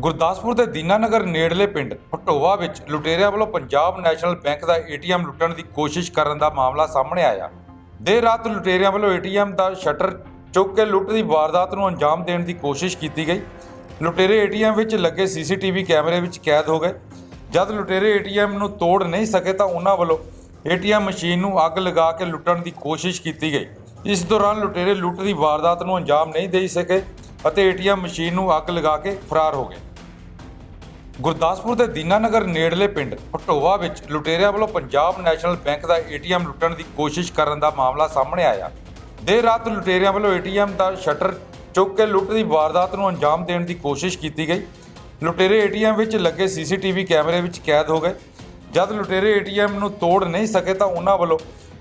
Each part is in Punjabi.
ਗੁਰਦਾਸਪੁਰ ਦੇ ਦੀਨਾਨਗਰ ਨੇੜਲੇ ਪਿੰਡ ਫਟੋਵਾ ਵਿੱਚ ਲੁਟੇਰਿਆਂ ਵੱਲੋਂ ਪੰਜਾਬ ਨੈਸ਼ਨਲ ਬੈਂਕ ਦਾ ਏਟੀਐਮ ਲੁੱਟਣ ਦੀ ਕੋਸ਼ਿਸ਼ ਕਰਨ ਦਾ ਮਾਮਲਾ ਸਾਹਮਣੇ ਆਇਆ। ਦੇਰ ਰਾਤ ਲੁਟੇਰਿਆਂ ਵੱਲੋਂ ਏਟੀਐਮ ਦਾ ਸ਼ਟਰ ਚੁੱਕ ਕੇ ਲੁੱਟ ਦੀ ਵਾਰਦਾਤ ਨੂੰ ਅੰਜਾਮ ਦੇਣ ਦੀ ਕੋਸ਼ਿਸ਼ ਕੀਤੀ ਗਈ। ਲੁਟੇਰੇ ਏਟੀਐਮ ਵਿੱਚ ਲੱਗੇ ਸੀਸੀਟੀਵੀ ਕੈਮਰੇ ਵਿੱਚ ਕੈਦ ਹੋ ਗਏ। ਜਦ ਲੁਟੇਰੇ ਏਟੀਐਮ ਨੂੰ ਤੋੜ ਨਹੀਂ ਸਕੇ ਤਾਂ ਉਹਨਾਂ ਵੱਲੋਂ ਏਟੀਐਮ ਮਸ਼ੀਨ ਨੂੰ ਅੱਗ ਲਗਾ ਕੇ ਲੁੱਟਣ ਦੀ ਕੋਸ਼ਿਸ਼ ਕੀਤੀ ਗਈ। ਇਸ ਦੌਰਾਨ ਲੁਟੇਰੇ ਲੁੱਟ ਦੀ ਵਾਰਦਾਤ ਨੂੰ ਅੰਜਾਮ ਨਹੀਂ ਦੇ ਸਕੇ। ਅਤੇ ਏਟੀਐਮ ਮਸ਼ੀਨ ਨੂੰ ਅੱਗ ਲਗਾ ਕੇ ਫਰਾਰ ਹੋ ਗਏ। ਗੁਰਦਾਸਪੁਰ ਦੇ ਦੀਨਾਨਗਰ ਨੇੜਲੇ ਪਿੰਡ ਫਟੋਵਾ ਵਿੱਚ ਲੁਟੇਰਿਆਂ ਵੱਲੋਂ ਪੰਜਾਬ ਨੈਸ਼ਨਲ ਬੈਂਕ ਦਾ ਏਟੀਐਮ ਲੁੱਟਣ ਦੀ ਕੋਸ਼ਿਸ਼ ਕਰਨ ਦਾ ਮਾਮਲਾ ਸਾਹਮਣੇ ਆਇਆ। ਦੇਰ ਰਾਤ ਲੁਟੇਰਿਆਂ ਵੱਲੋਂ ਏਟੀਐਮ ਦਾ ਸ਼ਟਰ ਚੁੱਕ ਕੇ ਲੁੱਟ ਦੀ ਵਾਰਦਾਤ ਨੂੰ ਅੰਜਾਮ ਦੇਣ ਦੀ ਕੋਸ਼ਿਸ਼ ਕੀਤੀ ਗਈ। ਲੁਟੇਰੇ ਏਟੀਐਮ ਵਿੱਚ ਲੱਗੇ ਸੀਸੀਟੀਵੀ ਕੈਮਰੇ ਵਿੱਚ ਕੈਦ ਹੋ ਗਏ। ਜਦ ਲੁਟੇਰੇ ਏਟੀਐਮ ਨੂੰ ਤੋੜ ਨਹੀਂ ਸਕੇ ਤਾਂ ਉਹਨਾਂ ਵੱਲੋਂ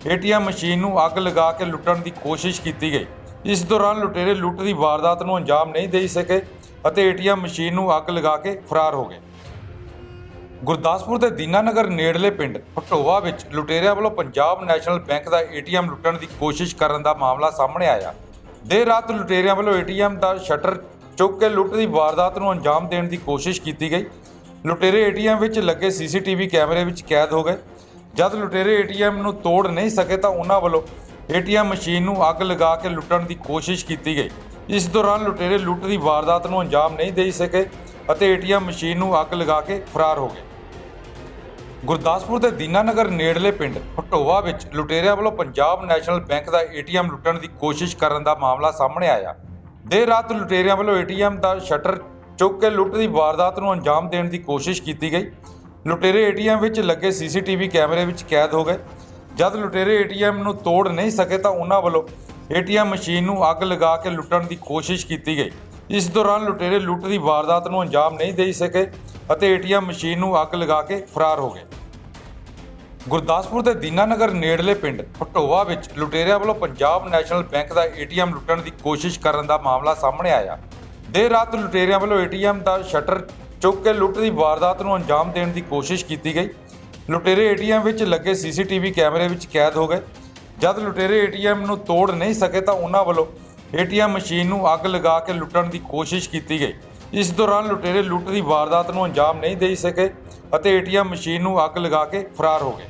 ਏਟੀਐਮ ਮਸ਼ੀਨ ਨੂੰ ਅੱਗ ਲਗਾ ਕੇ ਲੁੱਟਣ ਦੀ ਕੋਸ਼ਿਸ਼ ਕੀਤੀ ਗਈ। ਇਸ ਦੌਰਾਨ ਲੁਟੇਰੇ ਲੁੱਟ ਦੀ ਵਾਰਦਾਤ ਨੂੰ ਅੰਜਾਮ ਨਹੀਂ ਦੇ ਸਕੇ ਅਤੇ ਏਟੀਐਮ ਮਸ਼ੀਨ ਨੂੰ ਅੱਗ ਲਗਾ ਕੇ ਫਰਾਰ ਹੋ ਗਏ। ਗੁਰਦਾਸਪੁਰ ਦੇ ਦੀਨਾਨਗਰ ਨੇੜਲੇ ਪਿੰਡ ਫਟੋਵਾ ਵਿੱਚ ਲੁਟੇਰਿਆਂ ਵੱਲੋਂ ਪੰਜਾਬ ਨੈਸ਼ਨਲ ਬੈਂਕ ਦਾ ਏਟੀਐਮ ਲੁੱਟਣ ਦੀ ਕੋਸ਼ਿਸ਼ ਕਰਨ ਦਾ ਮਾਮਲਾ ਸਾਹਮਣੇ ਆਇਆ। ਦੇਰ ਰਾਤ ਲੁਟੇਰਿਆਂ ਵੱਲੋਂ ਏਟੀਐਮ ਦਾ ਸ਼ਟਰ ਚੁੱਕ ਕੇ ਲੁੱਟ ਦੀ ਵਾਰਦਾਤ ਨੂੰ ਅੰਜਾਮ ਦੇਣ ਦੀ ਕੋਸ਼ਿਸ਼ ਕੀਤੀ ਗਈ। ਲੁਟੇਰੇ ਏਟੀਐਮ ਵਿੱਚ ਲੱਗੇ ਸੀਸੀਟੀਵੀ ਕੈਮਰੇ ਵਿੱਚ ਕੈਦ ਹੋ ਗਏ। ਜਦ ਲੁਟੇਰੇ ਏਟੀਐਮ ਨੂੰ ਤੋੜ ਨਹੀਂ ਸਕੇ ਤਾਂ ਉਹਨਾਂ ਵੱਲੋਂ ਏਟੀਐਮ ਮਸ਼ੀਨ ਨੂੰ ਅੱਗ ਲਗਾ ਕੇ ਲੁੱਟਣ ਦੀ ਕੋਸ਼ਿਸ਼ ਕੀਤੀ ਗਈ। ਇਸ ਦੌਰਾਨ ਲੁਟੇਰੇ ਲੁੱਟ ਦੀ ਵਾਰਦਾਤ ਨੂੰ ਅੰਜਾਮ ਨਹੀਂ ਦੇ ਸਕੇ ਅਤੇ ਏਟੀਐਮ ਮਸ਼ੀਨ ਨੂੰ ਅੱਗ ਲਗਾ ਕੇ ਫਰਾਰ ਹੋ ਗਏ। ਗੁਰਦਾਸਪੁਰ ਦੇ ਦੀਨਾਨਗਰ ਨੇੜਲੇ ਪਿੰਡ ਫਟੋਵਾ ਵਿੱਚ ਲੁਟੇਰਿਆਂ ਵੱਲੋਂ ਪੰਜਾਬ ਨੈਸ਼ਨਲ ਬੈਂਕ ਦਾ ਏਟੀਐਮ ਲੁੱਟਣ ਦੀ ਕੋਸ਼ਿਸ਼ ਕਰਨ ਦਾ ਮਾਮਲਾ ਸਾਹਮਣੇ ਆਇਆ। ਦੇਰ ਰਾਤ ਲੁਟੇਰਿਆਂ ਵੱਲੋਂ ਏਟੀਐਮ ਦਾ ਸ਼ਟਰ ਚੁੱਕ ਕੇ ਲੁੱਟ ਦੀ ਵਾਰਦਾਤ ਨੂੰ ਅੰਜਾਮ ਦੇਣ ਦੀ ਕੋਸ਼ਿਸ਼ ਕੀਤੀ ਗਈ। ਲੁਟੇਰੇ ਏਟੀਐਮ ਵਿੱਚ ਲੱਗੇ ਸੀਸੀਟੀਵੀ ਕੈਮਰੇ ਵਿੱਚ ਕੈਦ ਹੋ ਗਏ। ਜਦ ਲੁਟੇਰੇ ਏਟੀਐਮ ਨੂੰ ਤੋੜ ਨਹੀਂ ਸਕੇ ਤਾਂ ਉਹਨਾਂ ਵੱਲੋਂ ਏਟੀਐਮ ਮਸ਼ੀਨ ਨੂੰ ਅੱਗ ਲਗਾ ਕੇ ਲੁੱਟਣ ਦੀ ਕੋਸ਼ਿਸ਼ ਕੀਤੀ ਗਈ। ਇਸ ਦੌਰਾਨ ਲੁਟੇਰੇ ਲੁੱਟ ਦੀ ਵਾਰਦਾਤ ਨੂੰ ਅੰਜਾਮ ਨਹੀਂ ਦੇ ਸਕੇ ਅਤੇ ਏਟੀਐਮ ਮਸ਼ੀਨ ਨੂੰ ਅੱਗ ਲਗਾ ਕੇ ਫਰਾਰ ਹੋ ਗਏ। ਗੁਰਦਾਸਪੁਰ ਦੇ ਦੀਨਾਨਗਰ ਨੇੜਲੇ ਪਿੰਡ ਫਟੋਵਾ ਵਿੱਚ ਲੁਟੇਰਿਆਂ ਵੱਲੋਂ ਪੰਜਾਬ ਨੈਸ਼ਨਲ ਬੈਂਕ ਦਾ ਏਟੀਐਮ ਲੁੱਟਣ ਦੀ ਕੋਸ਼ਿਸ਼ ਕਰਨ ਦਾ ਮਾਮਲਾ ਸਾਹਮਣੇ ਆਇਆ। ਦੇਰ ਰਾਤ ਲੁਟੇਰਿਆਂ ਵੱਲੋਂ ਏਟੀਐਮ ਦਾ ਸ਼ਟਰ ਚੁੱਕ ਕੇ ਲੁੱਟ ਦੀ ਵਾਰਦਾਤ ਨੂੰ ਅੰਜਾਮ ਦੇਣ ਦੀ ਕੋਸ਼ਿਸ਼ ਕੀਤੀ ਗਈ। ਲੁਟੇਰੇ ਏਟੀਐਮ ਵਿੱਚ ਲੱਗੇ ਸੀਸੀਟੀਵੀ ਕੈਮਰੇ ਵਿੱਚ ਕੈਦ ਹੋ ਗਏ। ਜਦ ਲੁਟੇਰੇ ਏਟੀਐਮ ਨੂੰ ਤੋੜ ਨਹੀਂ ਸਕੇ ਤਾਂ ਉਹਨਾਂ ਵੱਲੋਂ ਏਟੀਐਮ ਮਸ਼ੀਨ ਨੂੰ ਅੱਗ ਲਗਾ ਕੇ ਲੁੱਟਣ ਦੀ ਕੋਸ਼ਿਸ਼ ਕੀਤੀ ਗਈ। ਇਸ ਦੌਰਾਨ ਲੁਟੇਰੇ ਲੁੱਟ ਦੀ ਵਾਰਦਾਤ ਨੂੰ ਅੰਜਾਮ ਨਹੀਂ ਦੇ ਸਕੇ ਅਤੇ ਏਟੀਐਮ ਮਸ਼ੀਨ ਨੂੰ ਅੱਗ ਲਗਾ ਕੇ ਫਰਾਰ ਹੋ ਗਏ।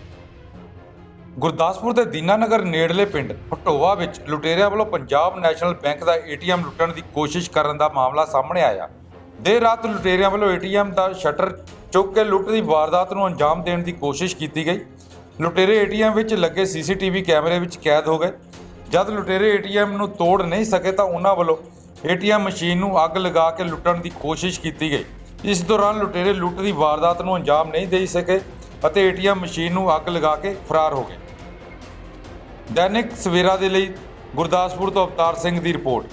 ਗੁਰਦਾਸਪੁਰ ਦੇ ਦੀਨਾਨਗਰ ਨੇੜਲੇ ਪਿੰਡ ਫਟੋਵਾ ਵਿੱਚ ਲੁਟੇਰਿਆਂ ਵੱਲੋਂ ਪੰਜਾਬ ਨੈਸ਼ਨਲ ਬੈਂਕ ਦਾ ਏਟੀਐਮ ਲੁੱਟਣ ਦੀ ਕੋਸ਼ਿਸ਼ ਕਰਨ ਦਾ ਮਾਮਲਾ ਸਾਹਮਣੇ ਆਇਆ। ਦੇਰ ਰਾਤ ਲੁਟੇਰਿਆਂ ਵੱਲੋਂ ਏਟੀਐਮ ਦਾ ਸ਼ਟਰ ਚੁੱਕ ਕੇ ਲੁੱਟ ਦੀ ਵਾਰਦਾਤ ਨੂੰ ਅੰਜਾਮ ਦੇਣ ਦੀ ਕੋਸ਼ਿਸ਼ ਕੀਤੀ ਗਈ। ਲੁਟੇਰੇ ਏਟੀਐਮ ਵਿੱਚ ਲੱਗੇ ਸੀਸੀਟੀਵੀ ਕੈਮਰੇ ਵਿੱਚ ਕੈਦ ਹੋ ਗਏ। ਜਦ ਲੁਟੇਰੇ ਏਟੀਐਮ ਨੂੰ ਤੋੜ ਨਹੀਂ ਸਕੇ ਤਾਂ ਉਹਨਾਂ ਵੱਲੋਂ ਏਟੀਐਮ ਮਸ਼ੀਨ ਨੂੰ ਅੱਗ ਲਗਾ ਕੇ ਲੁੱਟਣ ਦੀ ਕੋਸ਼ਿਸ਼ ਕੀਤੀ ਗਈ। ਇਸ ਦੌਰਾਨ ਲੁਟੇਰੇ ਲੁੱਟ ਦੀ ਵਾਰਦਾਤ ਨੂੰ ਅੰਜਾਮ ਨਹੀਂ ਦੇ ਸਕੇ ਅਤੇ ਏਟੀਐਮ ਮਸ਼ੀਨ ਨੂੰ ਅੱਗ ਲਗਾ ਕੇ ਫਰਾਰ ਹੋ ਗਏ। ਦੈਨਿਕ ਸਵੇਰਾ ਦੇ ਲਈ ਗੁਰਦਾਸਪੁਰ ਤੋਂ ਅਵਤਾਰ ਸਿੰਘ ਦੀ ਰਿਪੋਰਟ।